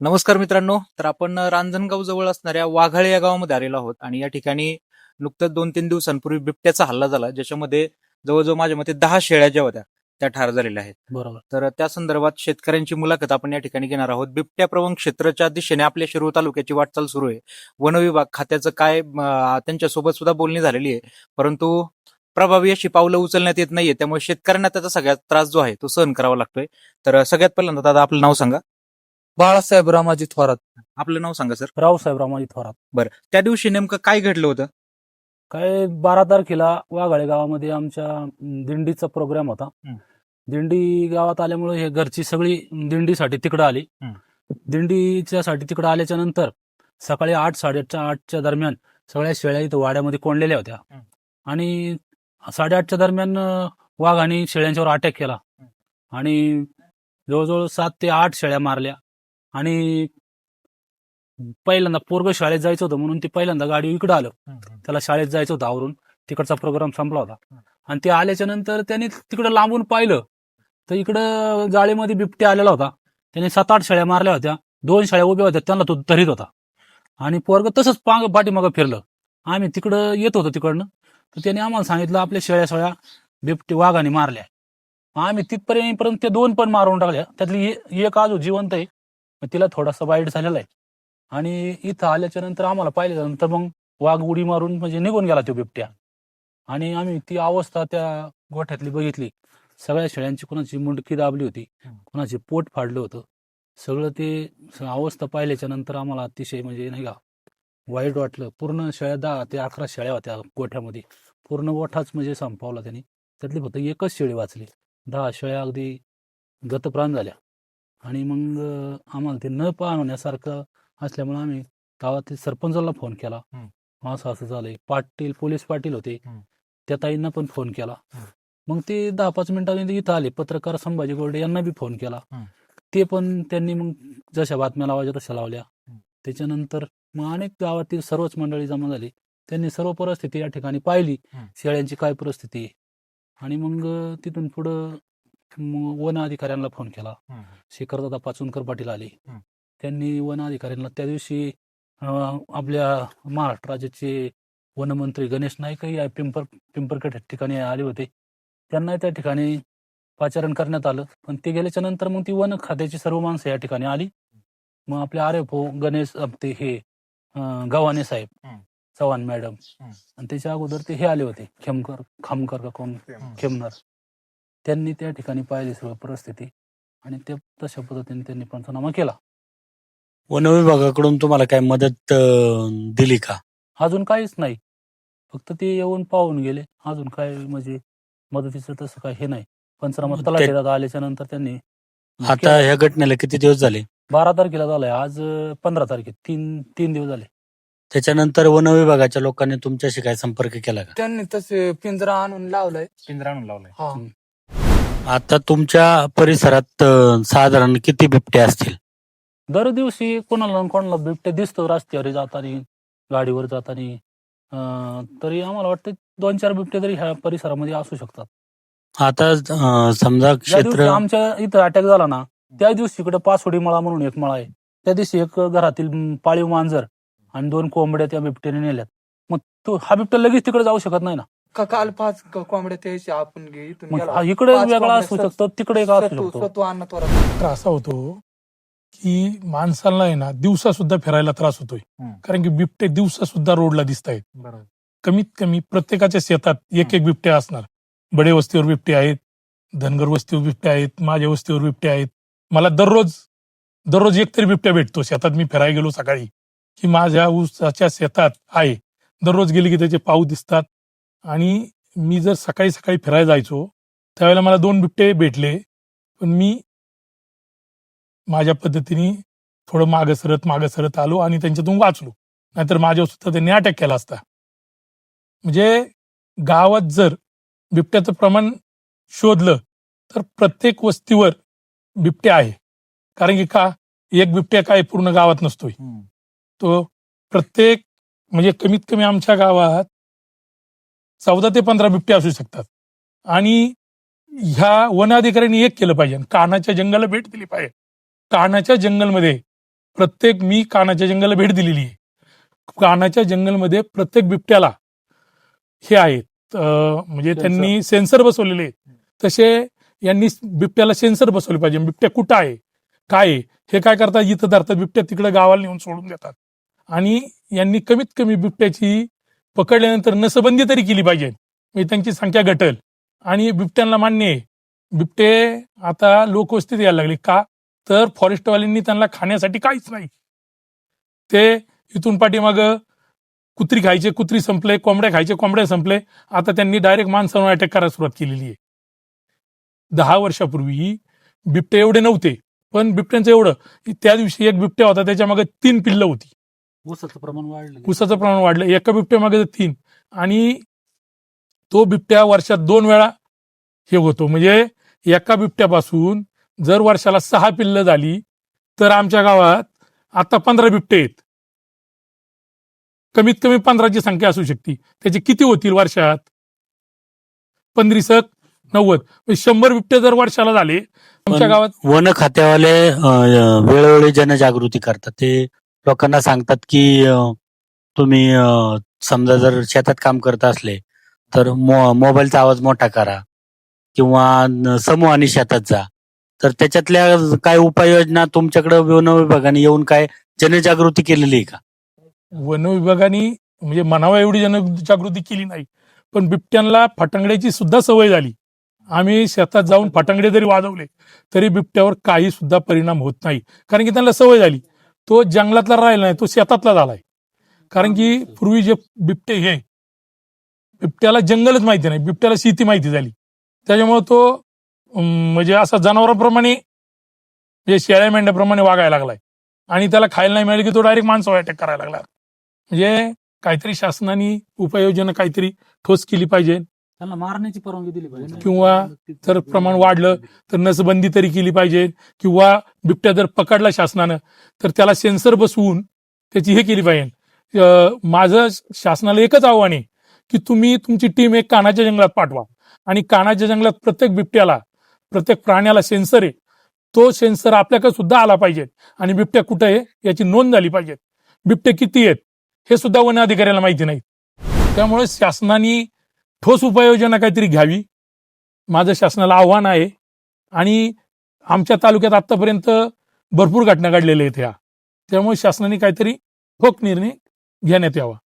नमस्कार मित्रांनो तर आपण रांजणगाव जवळ असणाऱ्या वाघाळे या गावामध्ये आलेलो आहोत आणि या ठिकाणी नुकतंच दोन तीन दिवसांपूर्वी बिबट्याचा हल्ला झाला ज्याच्यामध्ये जवळजवळ माझ्या मते दहा शेळ्या ज्या होत्या त्या ठार झालेल्या आहेत. बरोबर. तर त्या संदर्भात शेतकऱ्यांची मुलाखत आपण या ठिकाणी घेणार आहोत. बिबट्या प्रवण क्षेत्राच्या दिशेने आपल्या शिरूर तालुक्याची वाटचाल सुरू आहे. वन विभाग खात्याचं काय त्यांच्यासोबत सुद्धा बोलणी झालेली आहे. परंतु प्रभावी अशी पावलं उचलण्यात येत नाहीये त्यामुळे शेतकऱ्यांना त्याचा सगळ्यात त्रास जो आहे तो सहन करावा लागतोय. तर सगळ्यात पहिल्यांदा दादा आपलं नाव सांगा. बाळासाहेब रामाजी थोरात. आपलं नाव सांगा सर. रावसाहेब रामाजी थोरात. त्या दिवशी नेमकं काय घडलं होतं? काय बारा तारखेला वाघाळे गावामध्ये आमच्या दिंडीचा प्रोग्राम होता. हं. दिंडी गावात आल्यामुळे हे घरची सगळी दिंडीसाठी तिकडे आली. हं. दिंडीच्या साठी तिकडे आल्याच्यानंतर सकाळी आठ साडेआठच्या आठच्या दरम्यान सगळ्या शेळ्या इथं वाड्यामध्ये कोंडलेल्या होत्या. हं. आणि साडेआठच्या दरम्यान अं, वाघाने शेळ्यांच्यावर अटॅक केला. आणि जवळजवळ सात ते आठ शेळ्या मारल्या. आणि पहिल्यांदा पोरग शाळेत जायचं होतं म्हणून ते पहिल्यांदा गाडी इकडं आलं. त्याला शाळेत जायचं होतं आवरून. तिकडचा प्रोग्राम संपला होता. आणि ते आल्याच्यानंतर त्यांनी तिकडं लांबून पाहिलं. तर इकडं जाळीमध्ये बिबट्या आलेला होता. त्याने सात आठ शेळ्या मारल्या होत्या. दोन शेळ्या उभ्या होत्या. त्यांना तो धरीत होता. आणि पोरग तसंच पांग पाठीमागं फिरलं. आम्ही तिकडं येत होतो तिकडनं. तर त्याने आम्हाला सांगितलं आपल्या शेळ्या शेळ्या बिबटे वाघाने मारल्या. आम्ही तिथपर्यंत पर्यंत ते दोन पण मारून टाकल्या. त्यातली एक अजून जिवंत आहे. पण तिला थोडासा वाईट झालेला आहे. आणि इथं आल्याच्यानंतर आम्हाला पाहिल्यानंतर मग वाघ उडी मारून म्हणजे निघून गेला तो बिबट्या. आणि आम्ही ती अवस्था त्या गोठ्यातली बघितली. सगळ्या शेळ्यांची कोणाची मुंडकी दाबली होती. कोणाचे पोट फाडलं होतं. सगळं ते अवस्था पाहिल्याच्या नंतर आम्हाला अतिशय म्हणजे नाही का वाईट वाटलं. पूर्ण शेळ्या दहा ते अकरा शेळ्या होत्या गोठ्यामध्ये. पूर्ण गोठाच म्हणजे संपवला त्यांनी. त्यातली फक्त एकच शेळी वाचली. दहा शेळ्या अगदी गतप्राण झाल्या. आणि मग आम्हाला ते न पाहण्यासारखं असल्यामुळे आम्ही गावातील सरपंचाला फोन केला. असं असं झालंय पाटील पोलीस पाटील होते. त्या ताईंना पण फोन केला. मग ते दहा पाच मिनिटांनी इथं आले पत्रकार संभाजी गोल्डे यांना बी फोन केला. ते पण त्यांनी मग जशा बातम्या लावायच्या तशा लावल्या. त्याच्यानंतर मग अनेक गावातील सर्वच मंडळी जमा झाली त्यांनी सर्व परिस्थिती या ठिकाणी पाहिली. शेळ्यांची काय परिस्थिती आणि मग तिथून पुढं मग वन अधिकाऱ्यांना फोन केला शेखरदादा पाचुनकर पाटील आले. हं. त्यांनी वन अधिकाऱ्यांना त्या दिवशी आपल्या महाराष्ट्र राज्याचे वनमंत्री गणेश नाईकही या पिंपर पिंपरकट ठिकाणी आले होते. त्यांना त्या ठिकाणी पाचारण करण्यात आलं. पण ते गेल्याच्यानंतर मग ती वन खात्याची सर्व माणसं या ठिकाणी आली. मग आपले आर एफ गणेश अं, ते हे गव्हाणे साहेब. हं. चव्हाण मॅडम. हं. आणि त्याच्या अगोदर ते हे आले होते. खेमकर खामकर का कोण? खेमणार त्यांनी त्या ठिकाणी पाहिली सर्व परिस्थिती आणि ते तशा पद्धतीने त्यांनी पंचनामा केला. वन विभागाकडून तुम्हाला काय मदत अं, दिली का? अजून काहीच नाही. फक्त ते येऊन पाहून गेले. अजून काय म्हणजे मदतीचं तसं काय हे नाही. पंचनामा तलाठी दादा आल्याच्यानंतर त्यांनी आता. ह्या घटनेला किती दिवस झाले? बारा तारखेला झालंय. आज पंधरा तारखे तीन तीन दिवस झाले. त्याच्यानंतर वन विभागाच्या लोकांनी तुमच्याशी काय संपर्क केला का? त्यांनी तसे पिंजरा आणून लावलाय. पिंजरा आणून लावलाय. हा. आता तुमच्या परिसरात अं, साधारण किती बिबटे असतील? दर दिवशी कोणाला न कोणाला बिबटे दिसतो रस्त्यावर जाताना गाडीवर जाताना. अं, तरी आम्हाला वाटतं दोन चार बिबटे तरी ह्या परिसरामध्ये असू शकतात. आता अं, समजा ज्या दिवशी क्षेत्र आमच्या इथं अटॅक झाला ना त्या दिवशी इकडे पाचोडी मळा म्हणून एक मळा आहे. त्या दिवशी एक घरातील म, पाळीव मांजर आणि दोन कोंबड्या त्या बिबट्याने नेल्यात. मग तो हा बिबट्या लगेच तिकडे जाऊ शकत नाही ना. का काल पाच क- कोंबड्या त्याशी आपण घे इथून मग गेला. हा इकडे पाच वेगळा असू सत- शकतो तिकडे एक असू सत्तू- शकतो. सत्तू अन्न त्वरा तर असा होतो की माणसाला आहे ना दिवसा सुद्धा फिरायला त्रास होतोय. हम्म. कारण की बिबटे दिवसा सुद्धा रोडला दिसत आहेत बरोबर. कमीत कमी प्रत्येकाच्या शेतात एक एक बिबटे असणार. बडे वस्तीवर बिबटे आहेत धनगर वस्तीवर बिबटे आहेत माझ्या वस्तीवर बिबटे आहेत. मला दररोज दररोज एक तरी बिबट्या भेटतो. शेतात मी फिरायला गेलो सकाळी की माझ्या ऊसाच्या शेतात आहे. दररोज गेली की त्याचे पाऊ दिसतात. आणि मी जर सकाळी सकाळी फिरायला जायचो त्यावेळेला मला दोन बिबटे भेटले. पण मी माझ्या पद्धतीने थोडं मागं सरत मागं सरत आलो आणि त्यांच्यातून वाचलो. नाहीतर माझ्यावर सुद्धा त्यांनी अटॅक केला असता. म्हणजे गावात जर बिबट्याचं प्रमाण शोधलं तर प्रत्येक वस्तीवर बिबटे आहे. कारण की का? एक बिबट्या काय पूर्ण गावात नसतोय. तो प्रत्येक म्हणजे कमीत कमी आमच्या गावात चौदा ते पंधरा बिबटे असू शकतात. आणि ह्या वन अधिकाऱ्यांनी एक केलं पाहिजे. कानाच्या जंगलाला भेट दिली पाहिजे. कानाच्या जंगलमध्ये प्रत्येक मी कानाच्या जंगलला भेट दिलेली आहे. कानाच्या जंगलमध्ये प्रत्येक बिबट्याला हे आहेत. म्हणजे त्यांनी सेन्सर बसवलेले आहेत. तसे यांनी बिबट्याला सेन्सर बसवले पाहिजे. बिबट्या कुठं आहे? काय हे काय करतात? इथं धरतात. बिबट्या तिकडे गावाला नेऊन सोडून देतात. आणि यांनी कमीत कमी बिबट्याची पकडल्यानंतर नसबंदी तरी केली पाहिजे. म्हणजे त्यांची संख्या घटल. आणि बिबट्यांना मान्य आहे. बिबटे आता लोकवस्तीत यायला लागले. का? तर फॉरेस्टवाल्यांनी त्यांना खाण्यासाठी काहीच नाही. ते इथून पाठीमाग कुत्री खायचे कुत्री संपले कोंबड्या खायचे कोंबड्या संपले. आता त्यांनी डायरेक्ट माणसांवर अटॅक करायला सुरुवात केलेली आहे. दहा वर्षापूर्वी बिबटे एवढे नव्हते. पण बिबट्यांचं एवढं त्या दिवशी एक बिबट्या होता त्याच्यामागे तीन पिल्लं होती. ऊसाचं प्रमाण वाढलं ऊसाचं प्रमाण वाढलं. एका बिबट्यामागे तीन. आणि तो बिबट्या वर्षात दोन वेळा हे होतो. म्हणजे एका बिबट्यापासून जर वर्षाला सहा पिल्लं झाली तर आमच्या गावात आता पंधरा बिबटे आहेत. कमीत कमी पंधराची संख्या असू शकते. त्याचे किती होतील वर्षात? पंधरीसक नव्वद. म्हणजे शंभर बिबटे जर वर्षाला झाले आमच्या गावात वन खात्यावाले वेळोवेळी जनजागृती करतात. ते लोकांना सांगतात की तुम्ही समजा जर शेतात काम करत असले तर मो- मोबाईलचा आवाज मोठा करा किंवा समूहाने शेतात जा. तर त्याच्यातल्या काय उपाययोजना तुमच्याकडे वन विभागाने येऊन काय जनजागृती केलेली आहे का? वन विभागाने म्हणजे म्हणावा एवढी जनजागृती केली नाही पण बिबट्यांना फटांगड्याची सुद्धा सवय झाली. आम्ही शेतात जाऊन फटांगडे जरी वाजवले तरी बिबट्यावर काही सुद्धा परिणाम होत नाही. कारण की त्यांना सवय झाली. तो जंगलातला राहिला नाही तो शेतातला झालाय. कारण की पूर्वी जे बिबटे हे बिबट्याला जंगलच माहिती नाही बिबट्याला शेती माहिती झाली. त्याच्यामुळे तो म्हणजे असा जनावरांप्रमाणे म्हणजे शेळ्या मेंढ्याप्रमाणे वागायला लागलाय. आणि त्याला खायला नाही मिळालं की तो डायरेक्ट माणसावर अटॅक करायला लागला. म्हणजे काहीतरी शासनाने उपाययोजना काहीतरी ठोस केली पाहिजे. त्यांना मारण्याची परवानगी दिली पाहिजे. हो किंवा जर प्रमाण वाढलं तर नसबंदी तरी केली पाहिजे किंवा बिबट्या जर पकडला शासनानं तर त्याला सेन्सर बसवून त्याची हे केली पाहिजे. माझं शासनाला एकच आव्हान आहे की तुम्ही तुमची टीम एक कानाच्या जंगलात पाठवा. आणि कानाच्या जंगलात प्रत्येक बिबट्याला प्रत्येक प्राण्याला सेन्सर आहे. तो सेन्सर आपल्याकडे सुद्धा आला पाहिजे आणि बिबट्या कुठं आहे याची नोंद झाली पाहिजे. बिबटे किती आहेत हे सुद्धा वन अधिकाऱ्याला माहिती नाही. त्यामुळे शासनाने ठोस उपाययोजना काहीतरी घ्यावी. माझं शासनाला आव्हान आहे. आणि आमच्या तालुक्यात आतापर्यंत भरपूर घटना घडलेल्या आहेत ह्या. त्यामुळे शासनाने काहीतरी ठोक निर्णय घेण्यात यावा.